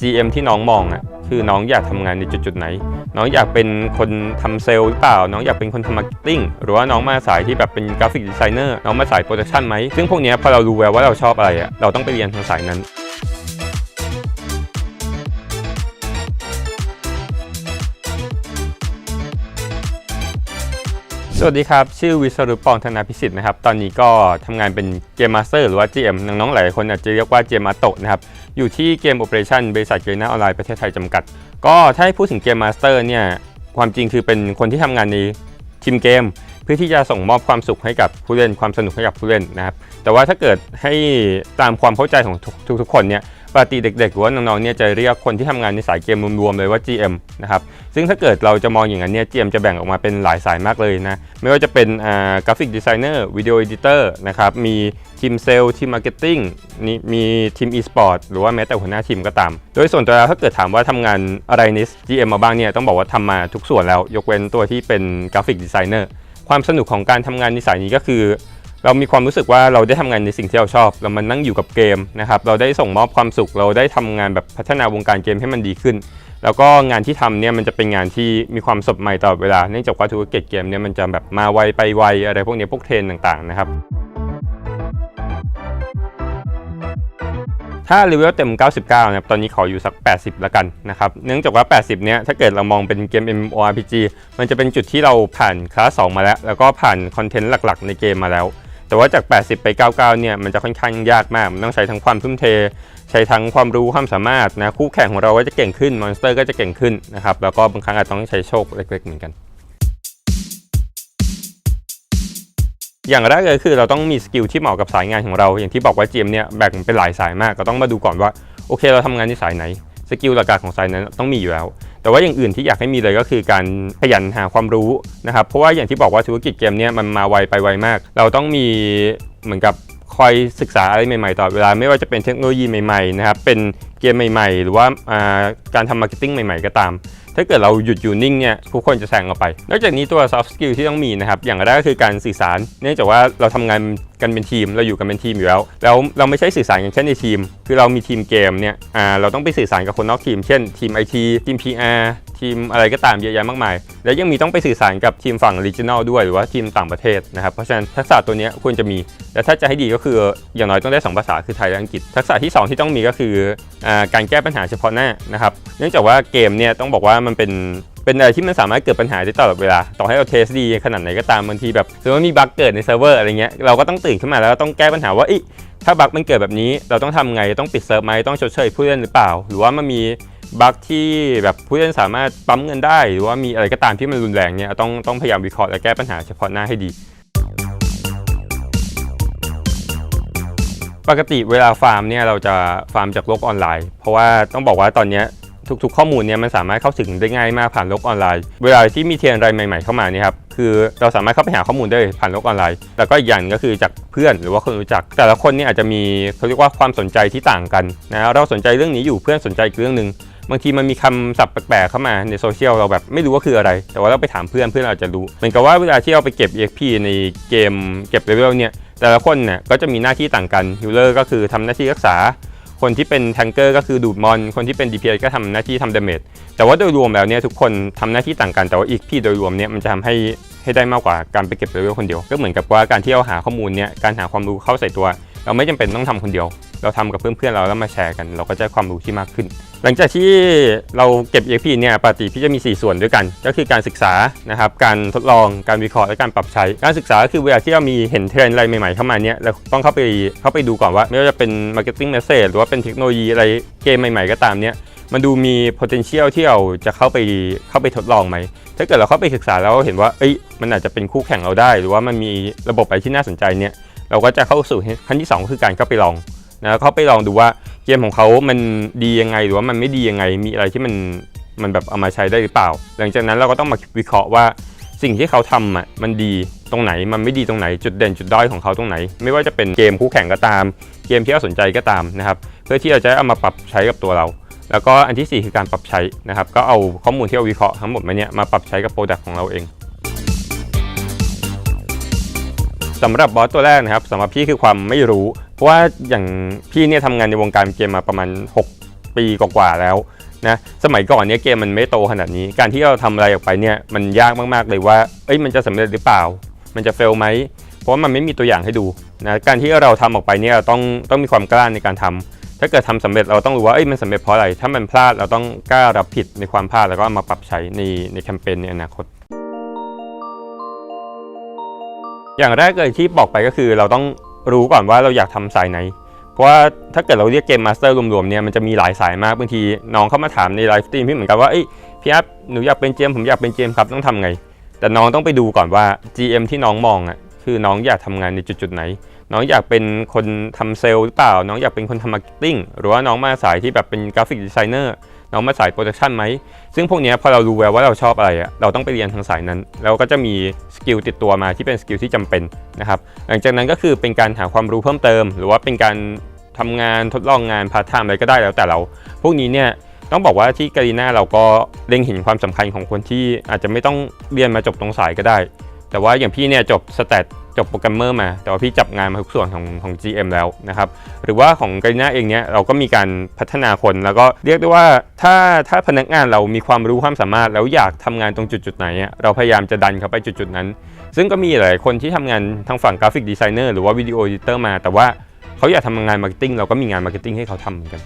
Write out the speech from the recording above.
GM ที่น้องมองอะคือน้องอยากทำงานในจุดๆไหน น้องอยากเป็นคนทำเซลล์หรือเปล่า น้องอยากเป็นคนทำมาร์เก็ตติ้งหรือว่าน้องมาสายที่แบบเป็นกราฟิกดีไซเนอร์น้องมาสายโปรดักชันไหมซึ่งพวกนี้พอเรารู้แล้วว่าเราชอบอะไรอะเราต้องไปเรียนทางสายนั้น สวัสดีครับ ชื่อวิศรุปองธนาพิสิทธิ์นะครับ ตอนนี้ก็ทำงานเป็นเกมมาสเตอร์หรือว่า GM น้องๆหลายคนอาจจะเรียกว่าเจมมาโตะนะครับ อยู่ที่เกมโอเปอเรชั่นบริษัทเกมหน้าออนไลน์ประเทศไทยจำกัด ก็ถ้าให้พูดถึงเกมมาสเตอร์เนี่ยความจริงคือเป็นคนที่ทำงานในทีมเกม เพื่อที่จะส่งมอบความสุขให้กับผู้เล่นความสนุกให้กับผู้เล่นนะครับแต่ว่าถ้าเกิดให้ตามความเข้าใจของทุกๆคนเนี่ย ปกติเด็กๆหรือว่าน้องๆเนี่ยจะเรียกคนที่ทำงานในสายเกมรวมๆเลยว่า GM นะครับซึ่งถ้าเกิดเราจะมองอย่างนั้นเนี่ย GM จะแบ่งออกมาเป็นหลายสายมากเลยนะไม่ว่าจะเป็นกราฟิกดีไซเนอร์วิดีโอเอดิเตอร์นะครับมีทีมเซลล์ทีมมาร์เก็ตติ้งนี่มีทีมอีสปอร์ตหรือว่าแม้แต่หัวหน้าทีมก็ตาม โดยส่วนตัวถ้าเกิดถามว่าทำงานอะไรใน GM มาบ้างเนี่ยต้องบอกว่าทำมาทุกส่วนแล้ว ยกเว้นตัวที่เป็นกราฟิกดีไซเนอร์ความสนุกของการทำงานในสายนี้ก็คือ เรามีความรู้สึกว่าเราได้ทำงานในสิ่งที่เราชอบ เรามันนั่งอยู่กับเกมนะครับเราได้ส่งมอบความสุข เราได้ทำงานแบบพัฒนาวงการเกมให้มันดีขึ้น แล้วก็งานที่ทำเนี่ยมันจะเป็นงานที่มีความสดใหม่ตลอดเวลาเนื่องจากว่าธุรกิจเกมเนี่ยมันจะแบบมาไวไปไวอะไรพวกนี้พวกเทรนต่างๆนะครับถ้าเลเวลเต็ม 99 นะครับ ตอนนี้ขออยู่สัก 80แล้วกันนะครับ เนื่องจากว่า 80 เนี้ย ถ้าเกิดเรามองเป็นเกม MMORPG มันจะเป็นจุดที่เราผ่านคลาส 2 มาแล้ว แล้วก็ผ่านคอนเทนต์หลัก ๆ ในเกมมาแล้ว แต่ว่าจาก 80 ไป 99 เนี่ยมันจะค่อนข้างยากมาก มันต้องใช้ทั้งความทุ่มเท ใช้ทั้งความรู้ความสามารถนะคู่แข่งของเราก็จะเก่งขึ้นมอนสเตอร์ก็จะเก่งขึ้นนะครับแล้วก็บางครั้งอาจต้องใช้โชคเล็ก ๆ เหมือนกัน อย่างแรกเลยคือเราต้องมีสกิลที่เหมาะกับสายงานของเรา อย่างที่บอกว่า GM เนี่ยแบ่งเป็นหลายสายมากก็ต้องมาดูก่อนว่าโอเคเราทำงานในสายไหนสกิลหลักๆของสายนั้นต้องมีอยู่แล้ว แต่ว่าอย่างอื่นที่อยากให้มีเลยก็คือการขยันหาความรู้นะครับเพราะว่าอย่างที่บอกว่าธุรกิจเกมเนี่ยมันมาไวไปไวมาก เราต้องมีเหมือนกับ คอยศึกษาอะไรใหม่ๆตลอดเวลาไม่ว่าจะเป็นเทคโนโลยีใหม่ๆนะครับเป็นเกมใหม่ๆ หรือว่าาการทำมาร์เก็ตติ้งใหม่ๆ ก็ตาม ถ้าเกิดเราหยุดอยู่นิ่งเนี่ยทุกคนจะแซงเราไป นอกจากนี้ตัว soft skill ที่ต้องมีนะครับอย่างแรกก็คือการสื่อสาร เนื่องจากว่าเราทำงานกันเป็นทีมเราอยู่กันเป็นทีมอยู่แล้วแล้วเราไม่ใช่สื่อสารกันแค่ในทีม คือเรามีทีมเกมเนี่ยเราต้องไปสื่อสารกับคนนอกทีม เช่นทีม IT ทีม PR ทีมอะไรก็ตามเยอะแยะมากมาย แล้วยังมีต้องไปสื่อสารกับทีมฝั่ง regional ด้วยหรือว่าทีมต่างประเทศนะครับเพราะฉะนั้นทักษะตัวนี้ควรจะมี และถ้าจะให้ดีก็คืออย่างน้อยต้องได้ 2 ภาษาคือไทยและอังกฤษ ทักษะที่ 2 ที่ต้องมีก็คืออการแก้ปัญหาเฉพาะหน้านะครับเนื่องจากว่าเกมเนี่ยต้องบอกว่ามันเป็นเป็นอะไรที่มันสามารถเกิดปัญหาได้ตลอดเวลา ต่อให้เราเทสดีขนาดไหนก็ตามบางทีแบบสมมติว่ามีบั๊กเกิดในเซิร์ฟเวอร์อะไรเงี้ยเราก็ต้องตื่นขึ้นมาแล้วก็ต้องแก้ปัญหาว่าอิถ้าบั๊กมันเกิดแบบนี้เราต้องทำไงต้องปิดเซิร์ฟไหมต้องชดเชยผู้เล่นหรือเปล่า หรือว่ามันมี บั๊กที่แบบผู้เล่นสามารถปั๊มเงินได้ หรือว่ามีอะไรก็ตามที่มันรุนแรงเนี่ยต้องต้องพยายามวิเคราะห์และแก้ปัญหาเฉพาะหน้าให้ดี ปกติเวลาฟาร์มเนี่ยเราจะฟาร์มจากโลกออนไลน์ เพราะว่าต้องบอกว่าตอนนี้ทุกๆ ข้อมูลเนี่ยมันสามารถเข้าถึงได้ง่ายมากผ่านโลกออนไลน์ เวลาที่มีเทรนด์อะไรใหม่ๆเข้ามานี่ครับคือเราสามารถเข้าไปหาข้อมูลได้ผ่านโลกออนไลน์ แล้วก็อีกอย่างก็คือจากเพื่อนหรือว่าคนรู้จัก แต่ละคนเนี่ยอาจจะมีเขาเรียกว่าความสนใจที่ต่างกันนะเราสนใจเรื่องนี้อยู่เพื่อนสนใจเรื่องหนึ่ง บางทีมันมีคำศัพท์แปลกๆเข้ามาในโซเชียลเราแบบไม่รู้ว่าคืออะไร แต่ว่าเราไปถามเพื่อนเพื่อนอาจจะรู้ เหมือนกับว่าเวลาที่เราไปเก็บ EXP ในเกมเก็บเลเวลเนี่ยแต่ละคนเนี่ยก็จะมีหน้าที่ต่างกันฮิลเลอร์ก็คือทำหน้าที่รักษา คนที่เป็นแทงเกอร์ก็คือดูดมอน คนที่เป็น DPS ก็ทำหน้าที่ทำดาเมจแต่ว่าโดยรวมแล้วเนี่ยทุกคนทำหน้าที่ต่างกันแต่ว่าอีกพี่โดยรวมเนี่ยมันจะทำให้ให้ได้มากกว่าการไปเก็บเลเวลคนเดียว ก็เหมือนกับว่าการที่เราหาข้อมูลเนี่ยการหาความรู้เข้าใส่ตัว เราไม่จำเป็นต้องทำคนเดียว เราทำกับเพื่อนๆเราแล้วมาแชร์กัน เราก็จะได้ความรู้ที่มากขึ้น หลังจากที่เราเก็บ EXP เนี่ยปกติพี่จะมี 4 ส่วนด้วยกัน ก็คือการศึกษานะครับการทดลองการวิเคราะห์และการปรับใช้ การศึกษาก็คือเวลาที่เรามีเห็นเทรนด์อะไรใหม่ๆเข้ามาเนี่ยเราต้องเข้าไปเข้าไปดูก่อนว่า ไม่ว่าจะเป็น marketing message หรือว่าเป็นเทคโนโลยีอะไรเกมใหม่ ๆก็ตามเนี่ยมันดูมี potential ที่เราจะเข้าไปเข้าไปทดลองไหม ถ้าเกิดเราเข้าไปศึกษาแล้วเห็นว่า เอ้ย มันอาจจะเป็นคู่แข่งเราได้ หรือว่ามันมีระบบอะไรที่น่าสนใจเนี่ย เราก็จะเข้าสู่ขั้นที่สองก็คือการเข้าไปลอง นะเขาไปลองดูว่าเกมของเขามันดียังไงหรือว่ามันไม่ดียังไงมีอะไรที่มันมันแบบเอามาใช้ได้หรือเปล่า หลังจากนั้นเราก็ต้องมาวิเคราะห์ว่าสิ่งที่เขาทำอะมันดีตรงไหนมันไม่ดีตรงไหน จุดเด่นจุดด้อยของเขาตรงไหน ไม่ว่าจะเป็นเกมคู่แข่งก็ตาม เกมที่เราสนใจก็ตามนะครับเพื่อที่เราจะเอามาปรับใช้กับตัวเรา แล้วก็อันที่สี่คือการปรับใช้นะครับก็เอาข้อมูลที่เราวิเคราะห์ทั้งหมดมาเนี่ยมาปรับใช้กับโปรดักต์ของเราเอง สำหรับบอสตัวแรกนะครับสำหรับพี่คือความไม่รู้ เพราะว่าอย่างพี่เนี่ยทำงานในวงการเกมมาประมาณ 6 ปีกว่าๆแล้วนะสมัยก่อนเนี่ยเกมมันไม่โตขนาดนี้ การที่เราทำอะไรออกไปเนี่ยมันยากมากๆเลยว่าเอ้ยมันจะสำเร็จหรือเปล่า มันจะเฟลไหมเพราะว่ามันไม่มีตัวอย่างให้ดูนะการที่เราทำออกไปเนี่ยเราต้องต้องมีความกล้าในการทำถ้าเกิดทำสำเร็จเราต้องรู้ว่าเอ้ยมันสำเร็จเพราะอะไร ถ้ามันพลาดเราต้องกล้ารับผิดในความพลาดแล้วก็ามาปรับใช้ในในแคมเปญในอนาคต อย่างแรกเลยที่บอกไปก็คือเราต้องรู้ก่อนว่าเราอยากทำสายไหน เพราะว่าถ้าเกิดเราเรียกเกมมาสเตอร์รวมๆเนี่ยมันจะมีหลายสายมากบางทีน้องเข้ามาถามในไลฟ์สตรีมพี่เหมือนกันว่าเอ้ยพี่อัพหนูอยากเป็นเจมผมอยากเป็นเจมครับต้องทำไง แต่น้องต้องไปดูก่อนว่า GM ที่น้องมองอะคือน้องอยากทำงานในจุดๆไหน น้องอยากเป็นคนทำเซลล์หรือเปล่า น้องอยากเป็นคนทำมาร์เก็ตติ้งหรือว่าน้องมาสายที่แบบเป็นกราฟิกดีไซเนอร์ น้องมาสายโปรดักชันไหม ซึ่งพวกนี้พอเรารู้แล้วว่าเราชอบอะไรอะเราต้องไปเรียนทางสายนั้นแล้วก็จะมีสกิลติดตัวมาที่เป็นสกิลที่จำเป็นนะครับ หลังจากนั้นก็คือเป็นการหาความรู้เพิ่มเติม หรือว่าเป็นการทำงานทดลองงานพาร์ทไทม์อะไรก็ได้แล้วแต่เรา พวกนี้เนี่ยต้องบอกว่าที่การีนาเราก็เล็งเห็นความสำคัญของคนที่อาจจะไม่ต้องเรียนมาจบตรงสายก็ได้ แต่ว่าอย่างพี่เนี่ยจบสแตท จบโปรแกรมเมอร์มา แต่ว่าพี่จับงานมาทุกส่วนของของ GM แล้วนะครับ หรือว่าของการีนาเองเนี่ยเราก็มีการพัฒนาคนแล้วก็เรียกได้ว่าถ้าถ้าพนักงานเรามีความรู้ความสามารถ แล้วอยากทำงานตรงจุดจุดไหนอะเราพยายามจะดันเขาไปจุดจุดนั้น ซึ่งก็มีหลายคนที่ทำงานทางฝั่งกราฟิกดีไซเนอร์หรือว่าวิดีโอ e ดิเตอร์มา แต่ว่าเขาอยากทำงานมาร์เก็ตติ้งเราก็มีงานมาร์เก็ตติ้งให้เขาทำเหมือนกัน